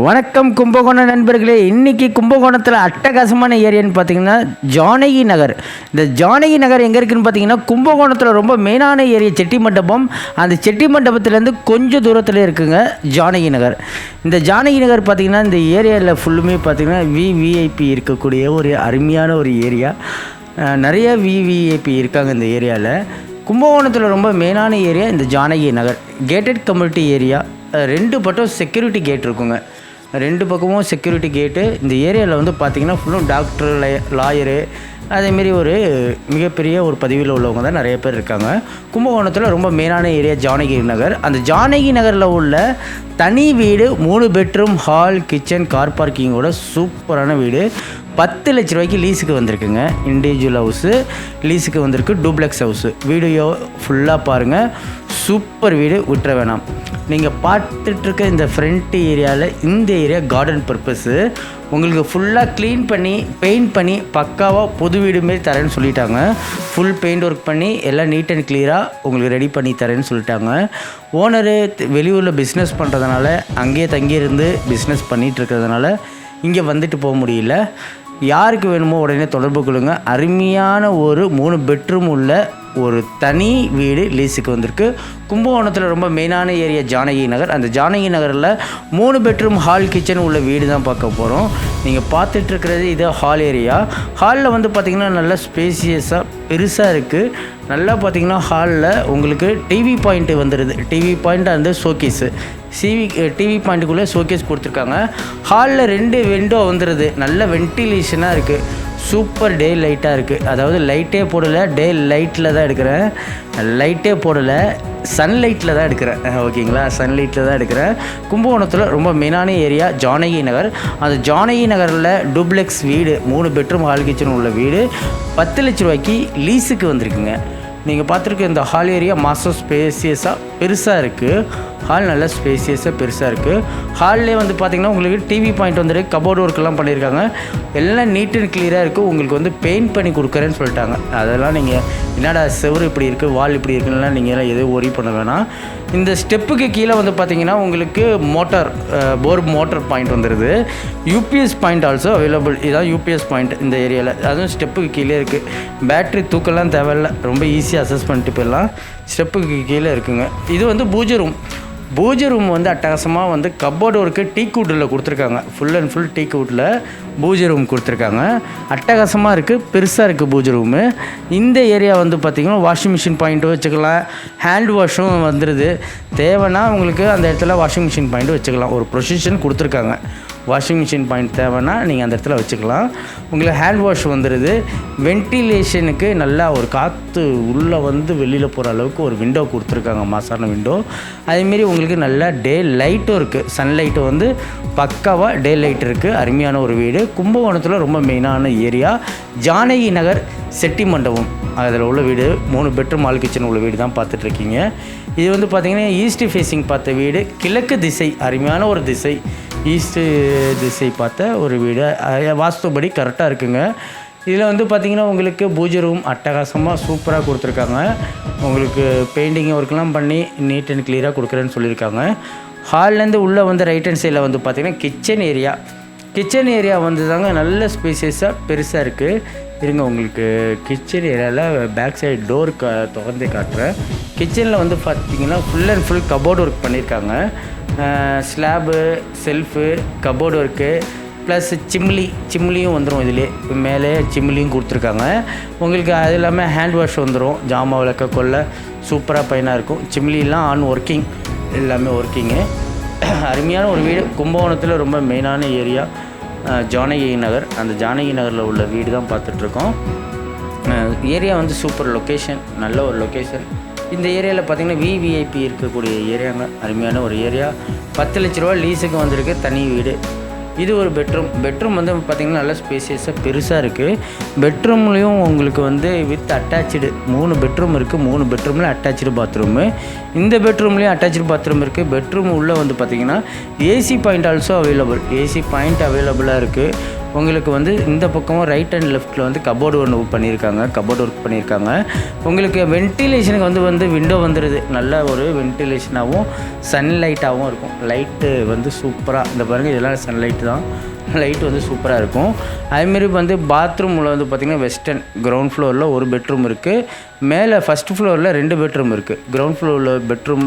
வணக்கம் கும்பகோணம் நண்பர்களே. இன்னைக்கு கும்பகோணத்தில் அட்டகாசமான ஏரியான்னு பார்த்தீங்கன்னா ஜானகி நகர். இந்த ஜானகி நகர் எங்கே இருக்குதுன்னு பார்த்தீங்கன்னா கும்பகோணத்தில் ரொம்ப மெயினான ஏரியா செட்டி மண்டபம். அந்த செட்டி மண்டபத்துலேருந்து கொஞ்சம் தூரத்தில் இருக்குங்க ஜானகி நகர். இந்த ஜானகி நகர் பார்த்தீங்கன்னா இந்த ஏரியாவில் ஃபுல்லுமே பார்த்தீங்கன்னா விவிஐபி இருக்கக்கூடிய ஒரு அருமையான ஒரு ஏரியா. நிறைய விவிஐபி இருக்காங்க இந்த ஏரியாவில் கும்பகோணத்தில் ரொம்ப மெயினான ஏரியா இந்த Janaki Nagar. Gated community area ரெண்டு பட்டம் செக்யூரிட்டி கேட் இருக்குங்க. ரெண்டு பக்கமும் செக்யூரிட்டி கேட்டு இந்த ஏரியாவில் வந்து பார்த்தீங்கன்னா ஃபுல்லும் டாக்டர் லாயரு அதேமாரி ஒரு மிகப்பெரிய ஒரு பதவியில் உள்ளவங்க தான் நிறைய பேர் இருக்காங்க. கும்பகோணத்தில் ரொம்ப மெயினான ஏரியா ஜானகி நகர். அந்த ஜானகி நகரில் உள்ள தனி வீடு மூணு பெட்ரூம் ஹால் கிச்சன் கார் பார்க்கிங்கோட சூப்பரான வீடு. பத்து லட்ச ரூபாய்க்கு லீஸுக்கு வந்திருக்குங்க. இண்டிவிஜுவல் ஹவுஸு லீஸுக்கு வந்திருக்கு டூப்ளெக்ஸ் ஹவுஸு வீடியோ ஃபுல்லாக பாருங்கள் சூப்பர் வீடு. விட்டுற வேணாம். நீங்கள் பார்த்துட்ருக்க இந்த ஃப்ரண்ட் ஏரியாவில் இந்த ஏரியா கார்டன் பர்பஸ்ஸு உங்களுக்கு ஃபுல்லாக க்ளீன் பண்ணி பெயிண்ட் பண்ணி பக்காவாக புது வீடு மாரி தரேன்னு சொல்லிட்டாங்க. ஃபுல் பெயிண்ட் ஒர்க் பண்ணி எல்லாம் நீட் அண்ட் கிளியராக உங்களுக்கு ரெடி பண்ணி தரேன்னு சொல்லிட்டாங்க. ஓனரு வெளியூரில் பிஸ்னஸ் பண்ணுறதுனால அங்கேயே தங்கியிருந்து பிஸ்னஸ் பண்ணிகிட்டு இருக்கிறதுனால இங்கே வந்துட்டு போக முடியல. யாருக்கு வேணுமோ உடனே தொடர்பு கொள்ளுங்க. அருமையான ஒரு மூணு பெட்ரூம் உள்ள ஒரு தனி வீடு லீஸுக்கு வந்திருக்கு. கும்பகோணத்தில் ரொம்ப மெயினான ஏரியா ஜானகி நகர். அந்த ஜானகி நகரில் மூணு பெட்ரூம் ஹால் கிச்சன் உள்ள வீடு தான் பார்க்க போகிறோம் நீங்கள் பார்த்துட்டு இருக்கிறது இது ஹால் ஏரியா ஹாலில் வந்து பார்த்திங்கன்னா நல்லா ஸ்பேசியஸாக பெருசாக இருக்குது நல்லா பார்த்தீங்கன்னா ஹாலில் உங்களுக்கு டிவி பாயிண்ட்டு வந்துடுது டிவி பாயிண்ட் அந்த ஷோகேஸு சிவி டிவி பாயிண்ட்டுக்குள்ளே ஷோகேஸ் கொடுத்துருக்காங்க. ஹாலில் ரெண்டு விண்டோ வந்துடுது நல்ல வென்டிலேஷனாக இருக்குது சூப்பர் டே லைட்டாக இருக்குது அதாவது லைட்டே போடலை டே லைட்டில் தான் எடுக்கிறேன். லைட்டே போடலை சன்லைட்டில் தான் எடுக்கிறேன். ஓகேங்களா? சன்லைட்டில் தான் எடுக்கிறேன். கும்பகோணத்தில் ரொம்ப மெயினான ஏரியா ஜானகி நகர். அந்த ஜானகி நகரில் டூப்ளெக்ஸ் வீடு மூணு பெட்ரூம் ஹால் கிச்சன் உள்ள வீடு. பத்து லட்ச ரூபாய்க்கு லீஸுக்கு வந்திருக்குங்க. நீங்கள் பார்த்துருக்க இந்த ஹால் ஏரியா மாதம் ஸ்பேசியஸாக பெருசாக இருக்குது ஹால் நல்லா ஸ்பேசியஸாக பெருசாக இருக்குது ஹால்லே வந்து பார்த்திங்கன்னா உங்களுக்கு டிவி பாயிண்ட் வந்துருக்கு கபோர்டு ஒர்க்கெல்லாம் பண்ணியிருக்காங்க எல்லாம் நீட் அண்ட் கிளியராக இருக்குது உங்களுக்கு வந்து பெயிண்ட் பண்ணி கொடுக்குறேன்னு சொல்லிட்டாங்க. அதெல்லாம் நீங்கள் என்னடா செவரு இப்படி இருக்குது வால் இப்படி இருக்குன்னா நீங்கள் எல்லாம் எதுவும் ஒரி பண்ண வேணாம். இந்த ஸ்டெப்புக்கு கீழே வந்து பார்த்தீங்கன்னா உங்களுக்கு மோட்டார் போர் மோட்டார் பாயிண்ட் வந்துடுது யூபிஎஸ் பாயிண்ட் ஆல்சோ அவைலபிள் இதுதான் யூபிஎஸ் பாயிண்ட் இந்த ஏரியாவில் அதுவும் ஸ்டெப்புக்கு கீழே இருக்குது பேட்ரி தூக்கெல்லாம் தேவையில்ல. ரொம்ப ஈஸி ஈஸியாக அசஸ் பண்ணிட்டு போயிடலாம். ஸ்டெப்புக்கு கீழே இருக்குங்க. இது வந்து பூஜை ரூம் பூஜை ரூம் வந்து அட்டகாசமாக வந்து கப்போர்டு ஒர்க்கு டீ கூட்டில் கொடுத்துருக்காங்க. ஃபுல் அண்ட் ஃபுல் டீ கூட்டில் பூஜை ரூம் கொடுத்துருக்காங்க. அட்டகாசமாக இருக்குது பெருசாக இருக்குது பூஜை ரூமு இந்த ஏரியா வந்து பார்த்திங்கன்னா வாஷிங் மிஷின் பாயிண்ட்டும் வச்சுக்கலாம். ஹேண்ட் வாஷும் வந்துடுது தேவைன்னா உங்களுக்கு அந்த இடத்துல வாஷிங் மிஷின் பாயிண்ட்டும் வச்சுக்கலாம். ஒரு ப்ரொசிஷன் கொடுத்துருக்காங்க. வாஷிங் மிஷின் பாயிண்ட் தேவைன்னா நீங்கள் அந்த இடத்துல வச்சுக்கலாம். உங்களுக்கு ஹேண்ட் வாஷ் வந்துடுது வென்டிலேஷனுக்கு நல்லா ஒரு காற்று உள்ளே வந்து வெளியில் போகிற அளவுக்கு ஒரு விண்டோ கொடுத்துருக்காங்க. மாசான விண்டோ அதேமாரி உங்களுக்கு நல்லா டே லைட்டும் இருக்குது சன்லைட்டும் வந்து பக்காவாக டே லைட் இருக்குது அருமையான ஒரு வீடு. கும்பகோணத்தில் ரொம்ப மெயினான ஏரியா ஜானகி நகர் செட்டி மண்டபம். அதில் உள்ள வீடு. மூணு பெட்ரூம் ஆல் கிச்சன் உள்ள வீடு தான் பார்த்துட்ருக்கீங்க. இது வந்து பார்த்திங்கன்னா ஈஸ்ட் ஃபேஸிங் பார்த்த வீடு. கிழக்கு திசை அருமையான ஒரு திசை. ஈஸ்ட்டு திசை பார்த்த ஒரு வீடு. வாஸ்துபடி கரெக்டாக இருக்குங்க. இதில் வந்து பார்த்திங்கன்னா உங்களுக்கு பூஜை ரூம் அட்டகாசமாக சூப்பராக கொடுத்துருக்காங்க. உங்களுக்கு பெயிண்டிங் ஒர்க்லாம் பண்ணி நீட் அண்ட் கிளியராக கொடுக்குறேன்னு சொல்லியிருக்காங்க. ஹால்லேருந்து உள்ளே வந்து ரைட் ஹேண்ட் சைடில் வந்து பார்த்திங்கன்னா கிச்சன் ஏரியா கிச்சன் ஏரியா வந்து தாங்க நல்ல ஸ்பேசியஸாக பெருசாக இருக்குது இருங்க உங்களுக்கு கிச்சன் ஏரியாவில் பேக் சைடு டோர் க திறந்து காட்டுறேன். கிச்சனில் வந்து பார்த்தீங்கன்னா full and full cupboard work பண்ணியிருக்காங்க. Slab shelf cupboard work plus chimney சிம்லியும் வந்துடும் இதிலே. மேலே சிம்லியும் கொடுத்துருக்காங்க. உங்களுக்கு அது இல்லாமல் ஹேண்ட் வாஷ் வந்துடும் ஜாமா விளக்க கொள்ள சூப்பராக பையனாக இருக்கும். சிம்லிலாம் ஆன் ஒர்க்கிங். எல்லாமே ஒர்க்கிங்கு. அருமையான ஒரு வீடு. கும்பகோணத்தில் ரொம்ப மெயினான ஏரியா. ஜானகி நகர். அந்த ஜானகி நகரில் உள்ள வீடு தான் பார்த்துட்ருக்கோம். ஏரியா வந்து சூப்பர் லொக்கேஷன் நல்ல ஒரு லொக்கேஷன் இந்த ஏரியாவில் பார்த்தீங்கன்னா விவிஐபி இருக்கக்கூடிய ஏரியாங்க அருமையான ஒரு ஏரியா. பத்து லட்ச ரூபா லீஸுக்கு வந்திருக்கு தனி வீடு. இது ஒரு பெட்ரூம் பெட்ரூம் வந்து பார்த்திங்கன்னா நல்ல ஸ்பேசியஸாக பெருசாக இருக்குது பெட்ரூம்லேயும் உங்களுக்கு வந்து வித் அட்டாச்சு மூணு பெட்ரூம் இருக்குது மூணு பெட்ரூமில் அட்டாச்சு பாத்ரூமு இந்த பெட்ரூம்லேயும் அட்டாச்சு பாத்ரூம் இருக்குது பெட்ரூம் உள்ளே வந்து பார்த்திங்கன்னா AC point also available AC point அவைலபிளாக இருக்குது உங்களுக்கு வந்து இந்த பக்கமும் ரைட் அண்ட் லெஃப்ட்டில் வந்து கபோர்டு ஒன்று பண்ணியிருக்காங்க. கபோர்டு ஒர்க் பண்ணியிருக்காங்க. உங்களுக்கு வென்டிலேஷனுக்கு வந்து வந்து விண்டோ வந்துடுது நல்ல ஒரு வென்டிலேஷனாகவும் சன்லைட்டாகவும் இருக்கும். லைட்டு வந்து சூப்பராக இந்த பாருங்கள் இதெல்லாம் சன்லைட்டு தான். லைட் வந்து சூப்பராக இருக்கும். அதுமாரி வந்து பாத்ரூமில் வந்து பார்த்திங்கன்னா வெஸ்டர்ன் கிரவுண்ட் ஃப்ளோரில் ஒரு பெட்ரூம் இருக்குது மேலே ஃபஸ்ட் ஃப்ளோரில் ரெண்டு பெட்ரூம் இருக்குது கிரவுண்ட் ஃப்ளோரில் பெட்ரூம்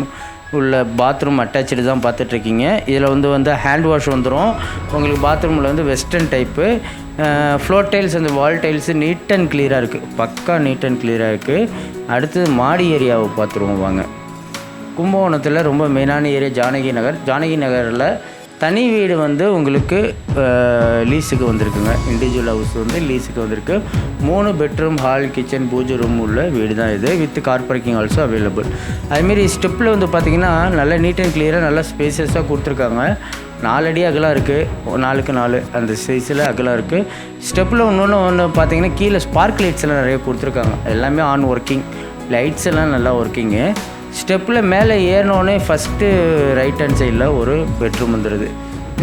உள்ள பாத்ரூம் அட்டாச்சு தான் பார்த்துட்ருக்கீங்க. இதில் வந்து வந்து ஹேண்ட் வாஷ் வந்துடும் உங்களுக்கு பாத்ரூமில் வந்து வெஸ்டர்ன் டைப்பு ஃப்ளோர் டைல்ஸ் அந்த வால் டைல்ஸு நீட் அண்ட் கிளியராக இருக்குது பக்கா நீட் அண்ட் கிளியராக இருக்குது அடுத்தது மாடி ஏரியாவை பார்த்துருவோம் வாங்க. கும்பகோணத்தில் ரொம்ப மெயினான ஏரியா ஜானகி நகர். ஜானகி நகரில் தனி வீடு வந்து உங்களுக்கு லீஸுக்கு வந்திருக்குங்க. இண்டிவிஜுவல் ஹவுஸ் வந்து லீஸுக்கு வந்திருக்கு. மூணு பெட்ரூம் ஹால் கிச்சன் பூஜை ரூம் உள்ள வீடு தான் இது. With car parking also available அதுமாரி ஸ்டெப்பில் வந்து பார்த்திங்கன்னா நல்ல நீட் அண்ட் கிளியராக நல்லா ஸ்பேசஸாக கொடுத்துருக்காங்க. நாலு அடி அகலம் இருக்குது நாலுக்கு நாலு. அந்த சைஸில் அகலம் இருக்குது ஸ்டெப்பில் இன்னொன்று ஒன்று பார்த்தீங்கன்னா கீழே ஸ்பார்க் லைட்ஸ் எல்லாம் நிறைய கொடுத்துருக்காங்க. எல்லாமே ஆன் ஒர்க்கிங் லைட்ஸ் எல்லாம் நல்லா ஒர்க்கிங்கு ஸ்டெப்பில் மேலே ஏறினோடனே ஃபஸ்ட்டு ரைட் ஹேண்ட் சைடில் ஒரு பெட்ரூம் வந்துடுது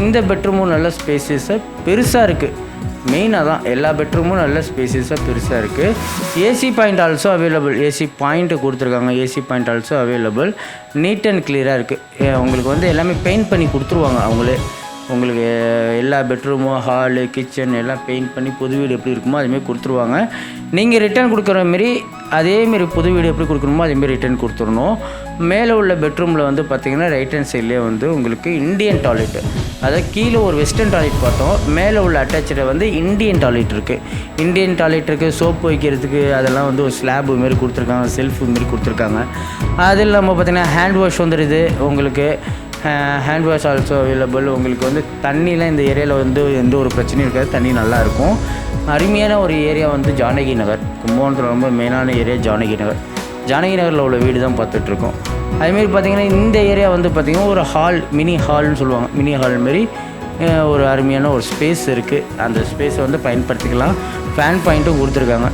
இந்த பெட்ரூமும் நல்ல ஸ்பேசியஸாக பெருசாக இருக்குது மெயினாக தான் எல்லா பெட்ரூமும் நல்ல ஸ்பேசியஸாக பெருசாக இருக்குது AC point also available AC point கொடுத்துருக்காங்க. AC point also available neat and கிளியராக இருக்குது உங்களுக்கு வந்து எல்லாமே பெயிண்ட் பண்ணி கொடுத்துருவாங்க அவங்களே. உங்களுக்கு எல்லா பெட்ரூமும் ஹாலு கிச்சன் எல்லாம் பெயிண்ட் பண்ணி புது வீடு எப்படி இருக்குமோ அதுமாரி கொடுத்துருவாங்க. நீங்கள் ரிட்டர்ன் கொடுக்குற மாரி அதேமாரி புது வீடு எப்படி கொடுக்கணுமோ அதேமாரி ரிட்டர்ன் கொடுத்துடணும். மேலே உள்ள பெட்ரூமில் வந்து பார்த்திங்கன்னா ரைட் ஹேண்ட் சைட்லேயே வந்து உங்களுக்கு இந்தியன் டாய்லெட் அதாவது கீழே ஒரு வெஸ்டர்ன் டாய்லெட் பார்த்தோம். மேலே உள்ள அட்டாச்சில் வந்து இந்தியன் டாய்லெட் இருக்குது இந்தியன் டாய்லெட் இருக்குது சோப்பு வைக்கிறதுக்கு அதெல்லாம் வந்து ஒரு ஸ்லாபு மாரி கொடுத்துருக்காங்க செல்ஃபு மாரி கொடுத்துருக்காங்க. அது இல்லாமல் பார்த்தீங்கன்னா ஹேண்ட் வாஷ் வந்துடுது உங்களுக்கு ஹேண்ட் வாஷ் ஆல்சோ அவைலபிள் உங்களுக்கு வந்து தண்ணிலாம் இந்த ஏரியாவில் வந்து எந்த ஒரு பிரச்சனையும் இருக்காது. தண்ணி நல்லாயிருக்கும். அருமையான ஒரு ஏரியா வந்து ஜானகி நகர். கும்பகோணத்தில் ரொம்ப மெயினான ஏரியா ஜானகி நகர். ஜானகி நகரில் உள்ள வீடு தான் பார்த்துட்ருக்கோம். அதுமாரி பார்த்திங்கன்னா இந்த ஏரியா வந்து பார்த்திங்கன்னா ஒரு ஹால் மினி ஹால்னு சொல்லுவாங்க. மினி ஹால் மாரி ஒரு அருமையான ஒரு ஸ்பேஸ் இருக்குது அந்த ஸ்பேஸை வந்து பயன்படுத்திக்கலாம். ஃபேன் பாயிண்ட்டும் கொடுத்துருக்காங்க.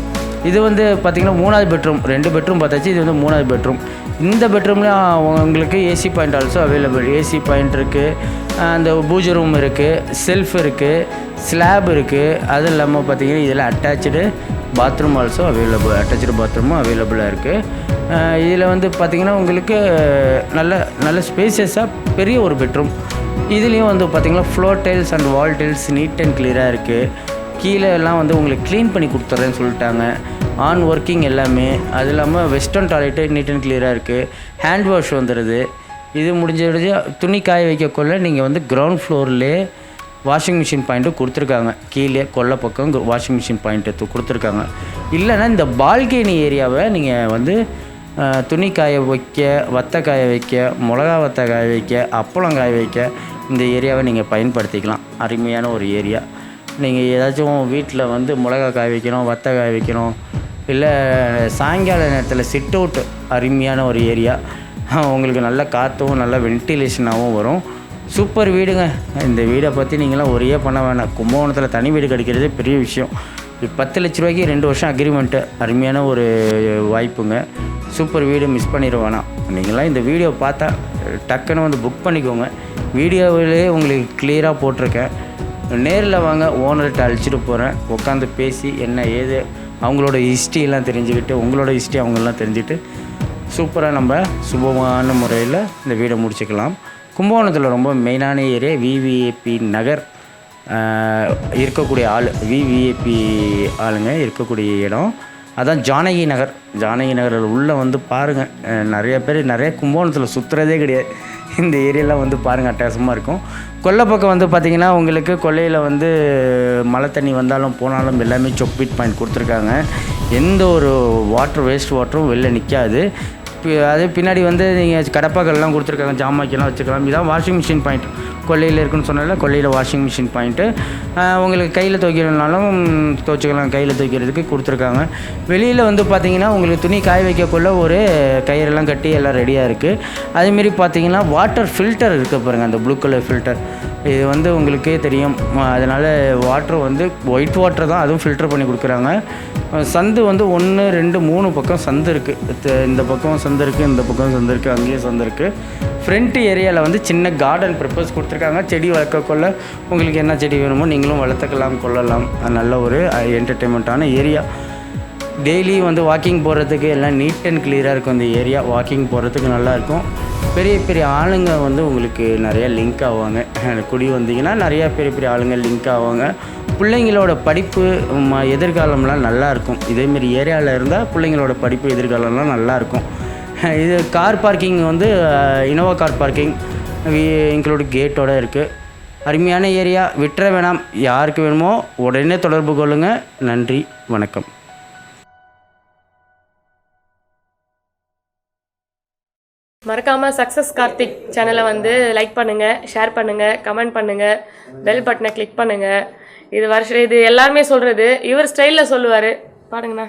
இது வந்து பார்த்திங்கன்னா மூணாவது பெட்ரூம் ரெண்டு பெட்ரூம் பார்த்தாச்சு. இது வந்து மூணாவது பெட்ரூம் இந்த பெட்ரூம்லேயும் உங்களுக்கு AC point also available AC point இருக்குது அந்த பூஜை ரூம் இருக்குது செல்ஃப் இருக்குது ஸ்லாப் இருக்குது அது இல்லாமல் பார்த்தீங்கன்னா இதில் attach bathroom also available attach பாத்ரூமும் அவைலபிளாக இருக்குது இதில் வந்து பார்த்திங்கன்னா உங்களுக்கு நல்ல நல்ல ஸ்பேசியஸாக பெரிய ஒரு பெட்ரூம் இதுலேயும் வந்து பார்த்திங்கன்னா floor tiles and wall tiles neat and கிளியராக இருக்குது கீழே எல்லாம் வந்து உங்களுக்கு க்ளீன் பண்ணி கொடுத்துட்றேன்னு சொல்லிட்டாங்க. ஆன் ஒர்க்கிங் எல்லாமே அது இல்லாமல் வெஸ்டர்ன் டாய்லெட்டு நீட் அண்ட் கிளியராக இருக்குது ஹேண்ட் வாஷ் வந்துடுது இது முடிஞ்ச முடிஞ்சு துணி காய வைக்கக்குள்ள நீங்கள் வந்து கிரவுண்ட் ஃப்ளோர்லேயே வாஷிங் மிஷின் பாயிண்ட்டு கொடுத்துருக்காங்க. கீழே கொல்லை பக்கம் வாஷிங் மிஷின் பாயிண்ட்டு கொடுத்துருக்காங்க. இல்லைன்னா இந்த பால்கனி ஏரியாவை நீங்கள் வந்து துணி காய வைக்க வத்த காய வைக்க மிளகா வத்த காய வைக்க அப்பளம் காய வைக்க இந்த ஏரியாவை நீங்கள் பயன்படுத்திக்கலாம். அருமையான ஒரு ஏரியா. நீங்கள் ஏதாச்சும் வீட்டில் வந்து மிளகா காய வைக்கணும் வத்த காய வைக்கணும் இல்லை சாயங்கால நேரத்தில் சிட் அவுட் அருமையான ஒரு ஏரியா உங்களுக்கு நல்ல காற்றும் நல்ல வென்டிலேஷனாகவும் வரும். சூப்பர் வீடுங்க. இந்த வீடை பற்றி நீங்களாம் ஒரே பண்ண வேணாம். கும்பகோணத்தில் தனி வீடு கிடைக்கிறதே பெரிய விஷயம். பத்து லட்ச ரூபாய்க்கு ரெண்டு வருஷம் அக்ரிமெண்ட்டு அருமையான ஒரு வாய்ப்புங்க. சூப்பர் வீடு மிஸ் பண்ணிட வேணாம். நீங்களாம் இந்த வீடியோ பார்த்தா டக்குன்னு வந்து புக் பண்ணிக்கோங்க. வீடியோவிலே உங்களுக்கு கிளியராக போட்டிருக்கேன். நேரில் வாங்க ஓனர்கிட்ட அழைச்சிட்டு போகிறேன் உட்காந்து பேசி என்ன ஏது அவங்களோட ஹிஸ்ட்ரியெல்லாம் தெரிஞ்சுக்கிட்டு உங்களோட ஹிஸ்ட்ரி அவங்களெலாம் தெரிஞ்சுக்கிட்டு சூப்பராக நம்ம சுபமான முறையில் இந்த வீடை முடிச்சுக்கலாம். கும்பகோணத்தில் ரொம்ப மெயினான ஏரியா விவிஏபி நகர். இருக்கக்கூடிய ஆள் விவிஏபி ஆளுங்க இருக்கக்கூடிய இடம். அதான் ஜானகி நகர். ஜானகி நகரில் உள்ளே வந்து பாருங்கள் நிறைய பேர் நிறைய கும்பகோணத்தில் சுற்றுறதே கிடையாது. இந்த ஏரியாலாம் வந்து பாருங்கள் அட்டகாசமாக இருக்கும். கொல்லை பக்கம் வந்து பார்த்திங்கன்னா உங்களுக்கு கொல்லையில் வந்து மழை தண்ணி வந்தாலும் போனாலும் எல்லாமே சொக்பீட் பாயிண்ட் கொடுத்துருக்காங்க. எந்த ஒரு வாட்டர் வேஸ்ட் வாட்டரும் வெளில நிற்காது அதே பின்னாடி வந்து நீங்கள் கடப்பாக்கள்லாம் கொடுத்துருக்காங்க ஜாமாக்கெல்லாம் வச்சுக்கலாம். இதான் வாஷிங் மிஷின் பாயிண்ட் கொல்லையில் இருக்குன்னு சொன்னால கொல்லையில் வாஷிங் மிஷின் பாயிண்ட்டு உங்களுக்கு கையில் துவைக்கணும்னாலும் துவைச்சிக்கலாம் கையில் துவைக்கிறதுக்கு கொடுத்துருக்காங்க. வெளியில் வந்து பார்த்தீங்கன்னா உங்களுக்கு துணி காய வைக்கக்குள்ள ஒரு கயிறெல்லாம் கட்டி எல்லாம் ரெடியாக இருக்குது அதேமாரி பார்த்தீங்கன்னா வாட்டர் ஃபில்டர் இருக்குது பாருங்கள் அந்த ப்ளூ கலர் ஃபில்டர் இது வந்து உங்களுக்கே தெரியும். அதனால் வாட்ரு வந்து ஒயிட் வாட்டர் தான் அதுவும் ஃபில்டர் பண்ணி கொடுக்குறாங்க. சந்து வந்து ஒன்று ரெண்டு மூணு பக்கம் சந்து இருக்குது இந்த பக்கம் சந்து இருக்குது இந்த பக்கம் சந்து இருக்குது அங்கேயும் சந்து இருக்குது ஃப்ரண்ட் ஏரியாவில் வந்து சின்ன கார்டன் ப்ரிப்பர்ஸ் கொடுத்துருக்காங்க. கொடுத்துருக்காங்க செடி வளர்க்கக்குள்ள உங்களுக்கு என்ன செடி வேணுமோ நீங்களும் வளர்த்துக்கலாம் கொள்ளலாம். நல்ல ஒரு என்டர்டெயின்மெண்ட்டான ஏரியா டெய்லி வந்து வாக்கிங் போகிறதுக்கு எல்லாம் நீட் அண்ட் கிளியராக இருக்கும். இந்த ஏரியா வாக்கிங் போகிறதுக்கு நல்லாயிருக்கும் பெரிய பெரிய ஆளுங்க வந்து உங்களுக்கு நிறைய லிங்க் ஆவாங்க. குடி வந்தீங்கன்னா நிறைய பெரிய பெரிய ஆளுங்க லிங்க் ஆவாங்க. பிள்ளைங்களோட படிப்பு எதிர்காலம்லாம் நல்லா இருக்கும். இதேமாரி ஏரியாவில் இருந்தால் பிள்ளைங்களோட படிப்பு எதிர்காலம்லாம் நல்லாயிருக்கும் இது கார் பார்க்கிங் வந்து இனோவா கார் பார்க்கிங் இன்க்ளூட் கேட்டோடு இருக்குது அருமையான ஏரியா. விட்டுற வேணாம். யாருக்கு வேணுமோ உடனே தொடர்பு கொள்ளுங்கள் நன்றி. வணக்கம். மறக்காமல் சக்ஸஸ் கார்த்திக் சேனலை வந்து லைக் பண்ணுங்கள் ஷேர் பண்ணுங்கள் கமெண்ட் பண்ணுங்கள் பெல் பட்டனை கிளிக் பண்ணுங்கள் இது வருஷம் இது எல்லாருமே சொல்கிறது இவர் ஸ்டைலில் சொல்லுவார். பாருங்கண்ணா.